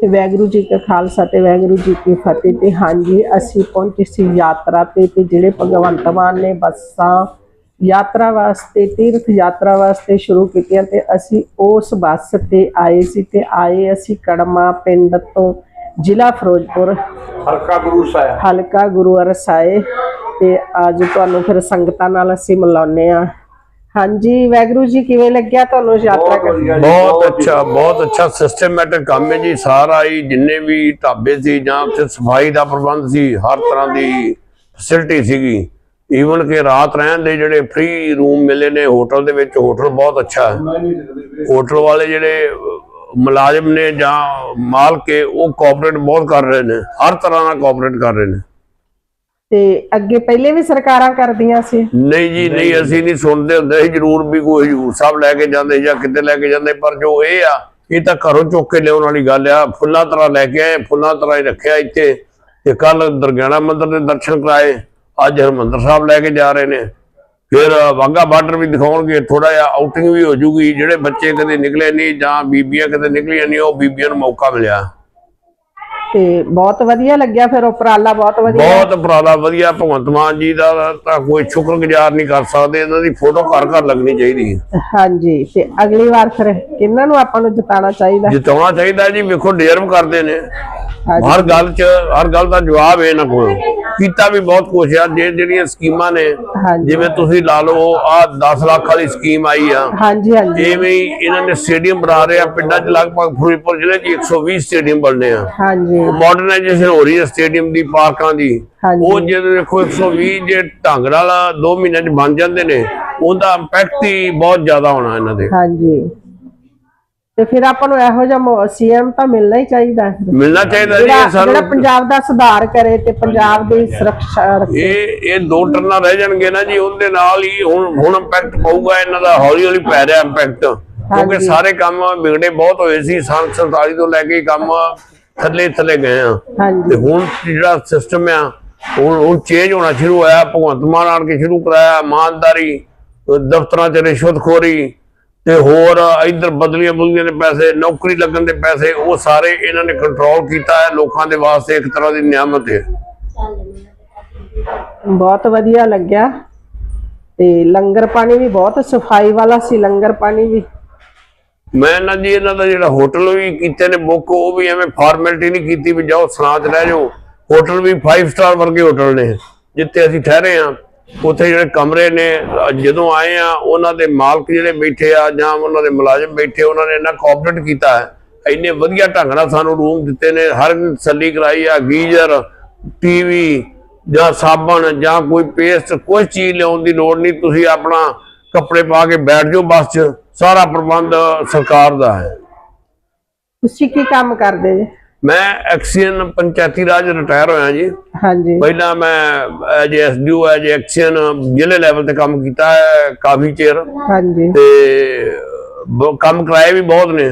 ਤੇ ਵਾਹਿਗੁਰੂ ਜੀ ਕਾ ਖਾਲਸਾ ਤੇ ਵਾਹਿਗੁਰੂ ਜੀ ਕੀ ਫਤਿਹ ਤੇ ਹਾਂਜੀ ਅਸੀਂ ਪਹੁੰਚੇ ਸੀ ਯਾਤਰਾ ਤੇ ਤੇ ਜਿਹੜੇ ਭਗਵੰਤ ਮਾਨ ਨੇ ਬੱਸਾਂ ਯਾਤਰਾ ਵਾਸਤੇ ਤੀਰਥ ਯਾਤਰਾ ਵਾਸਤੇ ਸ਼ੁਰੂ ਕੀਤੀਆਂ ਤੇ ਅਸੀਂ ਉਸ ਬੱਸ ਤੇ ਆਏ ਸੀ ਤੇ ਆਏ ਅਸੀਂ ਕੜਮਾ ਪਿੰਡ ਤੋਂ ਜ਼ਿਲ੍ਹਾ ਫਿਰੋਜ਼ਪੁਰ। ਹਲਕਾ ਗੁਰੂ ਸਾਹਿਬ। ਹਲਕਾ ਗੁਰੂ ਅਰਸਾਏ ਤੇ ਅੱਜ ਤੁਹਾਨੂੰ ਫਿਰ ਸੰਗਤਾਂ ਨਾਲ ਅਸੀਂ ਮਿਲਾਉਂਦੇ ਆ ਹਾਂਜੀ ਵਾਹਿਗੁਰੂ ਜੀ ਕਿਵੇਂ ਲੱਗਿਆ ਤੁਹਾਨੂੰ ਯਾਤਰਾ ਕਰ ਬਹੁਤ ਅੱਛਾ ਬਹੁਤ ਅੱਛਾ ਸਿਸਟਮੈਟਿਕ ਕੰਮ ਹੈ ਜੀ ਸਾਰਾ ਹੀ ਜਿੰਨੇ ਵੀ ਢਾਬੇ ਸੀ ਜਾਂ ਉੱਥੇ ਸਫ਼ਾਈ ਦਾ ਪ੍ਰਬੰਧ ਸੀ ਹਰ ਤਰ੍ਹਾਂ ਦੀ ਫੈਸਿਲਿਟੀ ਸੀਗੀ। ਈਵਨ ਕਿ ਰਾਤ ਰਹਿਣ ਦੇ ਜਿਹੜੇ ਫ੍ਰੀ ਰੂਮ ਮਿਲੇ ਨੇ ਹੋਟਲ ਦੇ ਵਿੱਚ ਹੋਟਲ ਬਹੁਤ ਅੱਛਾ ਹੈ। ਹੋਟਲ ਵਾਲੇ ਜਿਹੜੇ ਮੁਲਾਜ਼ਮ ਨੇ ਜਾਂ ਮਾਲਕ ਹੈ ਉਹ ਕੋਆਪਰੇਟ ਬਹੁਤ ਕਰ ਰਹੇ ਨੇ ਹਰ ਤਰ੍ਹਾਂ ਨਾਲ ਕੋਆਪਰੇਟ ਕਰ ਰਹੇ ਨੇ। ਤੇ ਅੱਗੇ ਪਹਿਲੇ ਵੀ ਸਰਕਾਰਾਂ ਕਰਦੀਆਂ ਸੀ? ਨਹੀਂ ਜੀ ਨਹੀਂ ਅਸੀਂ ਨਹੀਂ ਸੁਣਦੇ ਹੁੰਦੇ। ਸੀ ਜਰੂਰ ਵੀ ਕੋਈ ਹਜੂਰ ਸਾਹਿਬ ਲੈ ਕੇ ਜਾਂਦੇ ਜਾਂ ਕਿਤੇ ਲੈ ਕੇ ਜਾਂਦੇ ਪਰ ਜੋ ਇਹ ਆ ਇਹ ਤਾਂ ਘਰੋਂ ਚੁੱਕ ਕੇ ਲਿਆਉਣ ਵਾਲੀ ਗੱਲ ਆ। ਫੁੱਲਾਂ ਤਰ੍ਹਾਂ ਲੈ ਕੇ ਆਏ ਫੁੱਲਾਂ ਤਰ੍ਹਾਂ ਹੀ ਰੱਖਿਆ ਇੱਥੇ। ਤੇ ਕੱਲ ਦਰਗਾਣਾ ਮੰਦਿਰ ਦੇ ਦਰਸ਼ਨ ਕਰਾਏ। ਅੱਜ ਹਰਮੰਦਰ ਸਾਹਿਬ ਲੈ ਕੇ ਜਾ ਰਹੇ ਨੇ। ਫਿਰ ਵਾਗਾ ਬਾਰਡਰ ਵੀ ਦਿਖਾਉਣਗੇ ਥੋੜਾ ਜਿਹਾ ਆਊਟਿੰਗ ਵੀ ਹੋ ਜੂਗੀ। ਜਿਹੜੇ ਬੱਚੇ ਕਦੇ ਨਿਕਲੇ ਨਹੀਂ ਜਾਂ ਬੀਬੀਆਂ ਕਦੇ ਨਿਕਲੀਆਂ ਨਹੀਂ ਉਹ ਬੀਬੀਆਂ ਨੂੰ ਮੌਕਾ ਮਿਲਿਆ। ਤੇ ਬਹੁਤ ਵਧੀਆ ਲੱਗਿਆ ਫਿਰ ਉਪਰਾਲਾ ਬਹੁਤ ਵਧੀਆ। ਬਹੁਤ ਉਪਰਾਲਾ ਵਧੀਆ। ਭਗਵੰਤ ਮਾਨ ਜੀ ਦਾ ਤਾਂ ਕੋਈ ਸ਼ੁਕਰਗੁਜ਼ਾਰ ਨਹੀਂ ਕਰ ਸਕਦੇ ਇਹਨਾਂ ਦੀ ਫੋਟੋ ਘਰ ਘਰ ਲੱਗਣੀ ਚਾਹੀਦੀ ਹੈ। ਹਾਂਜੀ ਤੇ ਅਗਲੀ ਵਾਰ ਫਿਰ ਕਿਹਨਾਂ ਨੂੰ ਆਪਾਂ ਨੂੰ ਜਿਤਾਉਣਾ ਚਾਹੀਦਾ? ਜਿਤਾਉਣਾ ਚਾਹੀਦਾ ਜੀ ਵੇਖੋ ਡਿਜ਼ਰਵ ਕਰਦੇ ਨੇ। ਹਰ ਗੱਲ 'ਚ ਹਰ ਗੱਲ ਦਾ ਜਵਾਬ ਹੈ ਇਹਨਾਂ ਕੋਲ। ਕੀਤਾ ਵੀ ਬਹੁਤ ਕੁਛ ਆ ਜੇ ਜਿਹੜੀਆਂ ਸਕੀਮਾਂ ਨੇ ਜਿਵੇਂ ਤੁਸੀਂ ਲਾ ਲਓ ਆ 10 ਲੱਖ ਵਾਲੀ ਸਕੀਮ ਆਈ ਆ। ਹਾਂਜੀ ਹਾਂਜੀ। ਐਵੇਂ ਹੀ ਇਹਨਾਂ ਨੇ ਸਟੇਡੀਅਮ ਬਣਾ ਰਹੇ ਆ ਪਿੰਡਾਂ 'ਚ ਲਗਭਗ ਫਿਰੋਜ਼ਪੁਰ ਜ਼ਿਲ੍ਹੇ 'ਚ 120 ਸਟੇਡੀਅਮ ਬਣਨੇ ਆ। ਹਾਂਜੀ। ਮਾਡਰਨਾਈਜੇਸ਼ਨ ਹੋ ਰਹੀ ਹੈ ਸਟੇਡੀਅਮ ਦੀ ਪਾਰਕਾਂ ਦੀ। ਉਹ ਜਦੋਂ ਦੇਖੋ 120 ਜੇ ਢੰਗ ਨਾਲ 2 ਮਹੀਨਿਆਂ 'ਚ ਬਣ ਜਾਂਦੇ ਨੇ ਉਹਦਾ ਇੰਪੈਕਟ ਹੀ ਬਹੁਤ ਜ਼ਿਆਦਾ ਹੋਣਾ ਇਹਨਾਂ ਦੇ। ਹਾਂਜੀ। ਤੇ ਫਿਰ ਆਪਾਂ ਨੂੰ ਇਹੋ ਜਿਹਾ ਸੀਐਮ ਤਾਂ ਮਿਲਣਾ ਹੀ ਚਾਹੀਦਾ ਹੈ। ਮਿਲਣਾ ਚਾਹੀਦਾ ਜੀ ਸਾਨੂੰ ਜਿਹੜਾ ਪੰਜਾਬ ਦਾ ਸੁਧਾਰ ਕਰੇ ਤੇ ਪੰਜਾਬ ਦੀ ਸੁਰੱਖਿਆ ਰੱਖੇ। ਇਹ ਇਹ ਦੋ ਟਰਨਾਂ ਰਹਿ ਜਾਣਗੇ ਨਾ ਜੀ ਉਹਦੇ ਨਾਲ ਹੀ ਹੁਣ ਹੁਣ ਇੰਪੈਕਟ ਪਊਗਾ ਇਹਨਾਂ ਦਾ ਹੌਲੀ ਹੌਲੀ ਪੈ ਰਿਹਾ ਇੰਪੈਕਟ ਕਿਉਂਕਿ। ਸਾਰੇ ਕੰਮ ਵਿਗੜੇ ਬਹੁਤ ਹੋਏ ਸੀ ਸੰਨ 47 ਤੋਂ ਲੈ ਕੇ ਕੰਮ ਥੱਲੇ ਥੱਲੇ ਗਏ ਆ। ਤੇ ਹੁਣ ਜਿਹੜਾ ਸਿਸਟਮ ਆ ਹੁਣ ਹੁਣ ਚੇਂਜ ਹੋਣਾ ਸ਼ੁਰੂ ਹੋਇਆ ਭਗਵੰਤ ਮਾਨ ਆਣ ਕੇ ਸ਼ੁਰੂ ਕਰਾਇਆ ਇਮਾਨਦਾਰੀ ਦਫ਼ਤਰਾਂ 'ਚ ਰਿਸ਼ਵਤਖੋਰੀ ਤੇ ਹੋਰ ਇਧਰ ਬਦਲੀਆਂ ਬੁਦਲੀਆਂ ਦੇ ਪੈਸੇ ਨੌਕਰੀ ਲੱਗਣ ਦੇ ਪੈਸੇ ਉਹ ਸਾਰੇ ਇਹਨਾਂ ਨੇ ਕੰਟਰੋਲ ਕੀਤਾ ਹੈ। ਲੋਕਾਂ ਦੇ ਵਾਸਤੇ ਇੱਕ ਤਰ੍ਹਾਂ ਦੀ ਨਿਆਮਤ ਹੈ। ਬਹੁਤ ਵਧੀਆ ਲੱਗਿਆ। ਤੇ ਲੰਗਰ ਪਾਣੀ ਵੀ ਬਹੁਤ ਸਫ਼ਾਈ ਵਾਲਾ ਸੀ ਲੰਗਰ ਪਾਣੀ ਵੀ। ਮੈਂ ਨਾ ਜੀ ਇਹਨਾਂ ਦਾ ਜਿਹੜਾ ਹੋਟਲ ਵੀ ਕੀਤੇ ਨੇ ਬੁੱਕ ਉਹ ਵੀ ਐਵੇਂ ਫਾਰਮੈਲਿਟੀ ਨਹੀਂ ਕੀਤੀ ਵੀ ਜਾਓ 'ਚ ਰਹਿ ਜਾਓ। ਹੋਟਲ ਵੀ 5 ਸਟਾਰ ਵਰਗੇ ਹੋਟਲ ਨੇ ਜਿੱਥੇ ਅਸੀਂ ਠਹਿਰੇ ਆ ਉੱਥੇ ਜਿਹੜੇ ਕਮਰੇ ਨੇ ਜਦੋਂ ਆਏ ਆ, ਉਹਨਾਂ ਦੇ ਮਾਲਕ ਜਿਹੜੇ ਬੈਠੇ ਆ ਜਾਂ ਉਹਨਾਂ ਦੇ ਮੁਲਾਜ਼ਮ ਬੈਠੇ, ਉਹਨਾਂ ਨੇ ਇੰਨਾ ਕੋਆਪਰੇਟ ਕੀਤਾ ਹੈ, ਇੰਨੇ ਵਧੀਆ ਢੰਗ ਨਾਲ ਸਾਨੂੰ ਰੂਮ ਦਿੱਤੇ ਨੇ, ਹਰ ਇੱਕ ਕਰਾਈ ਆ, ਗੀਜ਼ਰ, ਟੀਵੀ ਜਾਂ ਸਾਬਣ ਜਾਂ ਕੋਈ ਪੇਸਟ ਕੋਈ ਚੀਜ਼ ਲਿਆਉਣ ਦੀ ਲੋੜ ਨਹੀਂ, ਤੁਸੀਂ ਆਪਣਾ ਕੱਪੜੇ ਪਾ ਕੇ ਬੈਠ ਜਾਓ ਬੱਸ 'ਚ, ਸਾਰਾ ਪ੍ਰਬੰਧ ਸਰਕਾਰ ਦਾ ਹੈ। ਤੁਸੀਂ ਕੀ ਕੰਮ ਕਰਦੇ ਜੀ? ਮੈਂ ਐਕਸੀਅਨ ਪੰਚਾਇਤੀ ਰਾਜ ਰਿਟਾਇਰ ਹੋਇਆ ਜੀ। ਹਾਂਜੀ। ਪਹਿਲਾਂ ਮੈਂ ਐਜ ਐਸਡੀਓ ਐਜ ਐਕਸੀਅਨ ਜ਼ਿਲ੍ਹੇ ਲੈਵਲ ਤੇ ਕੰਮ ਕੀਤਾ ਹੈ ਕਾਫੀ ਚਿਰ। ਹਾਂਜੀ। ਤੇ ਕੰਮ ਕਰਾਏ ਵੀ ਬਹੁਤ ਨੇ।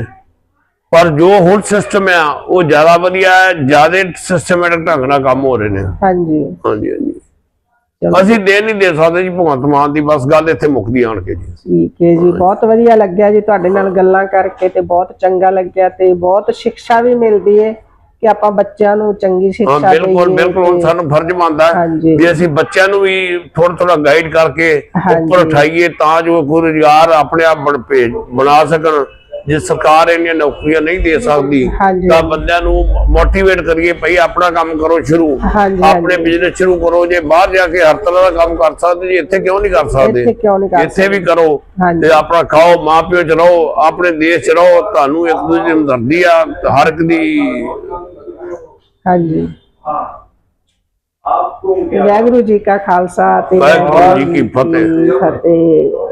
ਪਰ ਜੋ ਹੁਣ ਸਿਸਟਮ ਆ ਉਹ ਜ਼ਿਆਦਾ ਵਧੀਆ ਹੈ ਜ਼ਿਆਦਾ ਸਿਸਟਮੈਟਿਕ ਢੰਗ ਨਾਲ ਕੰਮ ਹੋ ਰਹੇ ਨੇ। ਹਾਂਜੀ ਹਾਂਜੀ। ਅਸੀਂ ਦੇ ਨਹੀਂ ਦੇ ਸਕਦੇ ਜੀ ਭਗਵੰਤ ਮਾਨ ਦੀ ਬਸ ਗੱਲ ਇੱਥੇ ਮੁੱਕਦੀ ਆਣ ਕੇ ਜੀ ਠੀਕ ਹੈ ਜੀ ਬਹੁਤ ਵਧੀਆ ਲੱਗਿਆ ਜੀ ਤੁਹਾਡੇ ਨਾਲ ਗੱਲਾਂ ਕਰਕੇ ਤੇ ਬਹੁਤ ਚੰਗਾ ਲੱਗਿਆ ਤੇ ਬਹੁਤ ਸਿੱਖਿਆ ਵੀ ਮਿਲਦੀ ਹੈ ਕਿ ਆਪਾਂ ਬੱਚਿਆਂ ਨੂੰ ਚੰਗੀ ਸਿੱਖਿਆ ਬਿਲਕੁਲ ਦੇਈਏ ਬਿਲਕੁਲ ਤੇ- ਸਾਨੂੰ ਫਰਜ਼ ਬਣਦਾ ਹਾਂਜੀ। ਵੀ ਅਸੀਂ ਬੱਚਿਆਂ ਨੂੰ ਵੀ ਥੋੜਾ ਥੋੜਾ ਗਾਈਡ ਕਰਕੇ। ਉੱਪਰ ਉਠਾਈਏ ਤਾਂ ਜੋ ਕੋਈ ਰੁਜ਼ਗਾਰ ਆਪਣੇ ਆਪ ਬਣ ਭੇਜ ਬਣਾ ਸਕਣ ਜੇ ਸਰਕਾਰ ਇੰਨੀਆਂ ਨੌਕਰੀਆਂ ਨਹੀਂ ਦੇ ਸਕਦੀ ਤਾਂ ਬੰਦਿਆਂ ਨੂੰ ਮੋਟੀਵੇਟ ਕਰੀਏ ਭਈ ਆਪਣਾ ਕੰਮ ਕਰੋ ਸ਼ੁਰੂ। ਆਪਣੇ ਬਿਜ਼ਨਸ ਸ਼ੁਰੂ ਕਰੋ ਜੇ ਬਾਹਰ ਜਾ ਕੇ ਹਰ ਤਰ੍ਹਾਂ ਦਾ ਕੰਮ ਕਰ ਸਕਦੇ ਜੀ ਇੱਥੇ ਕਿਉਂ ਨਹੀਂ ਕਰ ਸਕਦੇ? ਇੱਥੇ ਵੀ ਕਰੋ ਤੇ ਆਪਣਾ ਖਾਓ ਮਾਪਿਓ ਚ ਰਹੋ ਆਪਣੇ ਦੇਸ਼ ਚ ਰਹੋ ਤੁਹਾਨੂੰ ਇੱਕ ਦੂਜੇ ਨੂੰ ਦਰਦੀ ਆ ਹਰ ਇੱਕ ਦੀ ਹਾਂਜੀ। ਵਾਹਿਗੁਰੂ ਜੀ ਕਾ ਖਾਲਸਾ ਤੇ ਵਾਹਿਗੁਰੂ ਜੀ ਕੀ ਫਤਿਹ।